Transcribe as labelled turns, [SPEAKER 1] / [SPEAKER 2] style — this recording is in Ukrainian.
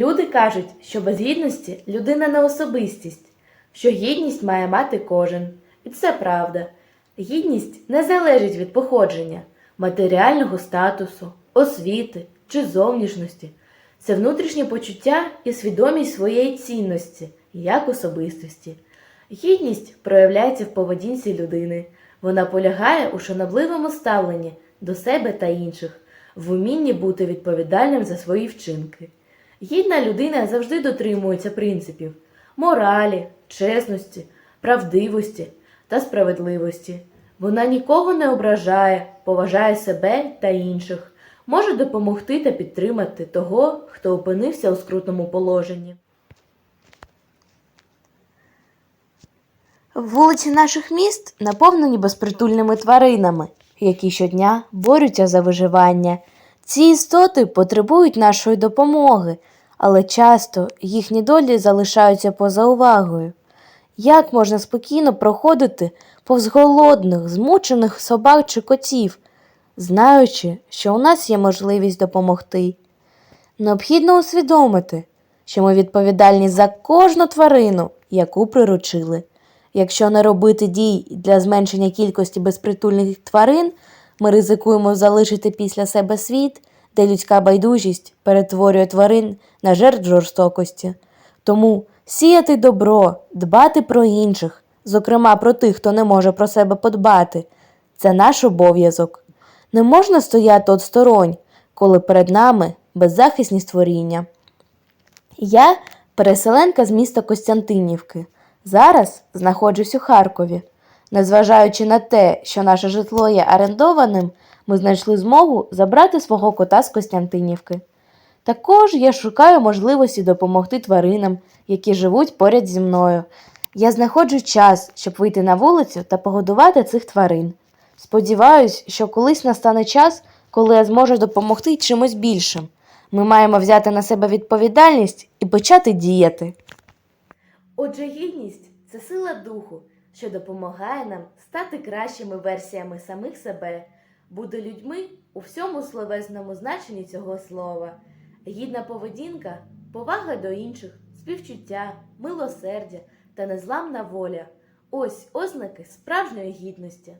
[SPEAKER 1] Люди кажуть, що без гідності людина не особистість, що гідність має мати кожен. І це правда. Гідність не залежить від походження, матеріального статусу, освіти чи зовнішності. Це внутрішнє почуття і свідомість своєї цінності як особистості. Гідність проявляється в поведінці людини. Вона полягає у шанобливому ставленні до себе та інших, в умінні бути відповідальним за свої вчинки. Гідна людина завжди дотримується принципів моралі, чесності, правдивості та справедливості. Вона нікого не ображає, поважає себе та інших, може допомогти та підтримати того, хто опинився у скрутному положенні. Вулиці наших міст наповнені безпритульними тваринами, які щодня борються за виживання. Ці істоти потребують нашої допомоги, але часто їхні долі залишаються поза увагою. Як можна спокійно проходити повз голодних, змучених собак чи котів, знаючи, що у нас є можливість допомогти? Необхідно усвідомити, що ми відповідальні за кожну тварину, яку приручили. Якщо не робити дій для зменшення кількості безпритульних тварин, ми ризикуємо залишити після себе світ, де людська байдужість перетворює тварин на жертв жорстокості. Тому сіяти добро, дбати про інших, зокрема про тих, хто не може про себе подбати, це наш обов'язок. Не можна стояти осторонь, коли перед нами беззахисні створіння. Я переселенка з міста Костянтинівки. Зараз знаходжусь у Харкові. Незважаючи на те, що наше житло є орендованим, ми знайшли змогу забрати свого кота з Костянтинівки. Також я шукаю можливості допомогти тваринам, які живуть поряд зі мною. Я знаходжу час, щоб вийти на вулицю та погодувати цих тварин. Сподіваюсь, що колись настане час, коли я зможу допомогти чимось більшим. Ми маємо взяти на себе відповідальність і почати діяти. Отже, гідність це сила духу, що допомагає нам стати кращими версіями самих себе, бути людьми у всьому словесному значенні цього слова. Гідна поведінка, повага до інших, співчуття, милосердя та незламна воля ось ознаки справжньої гідності.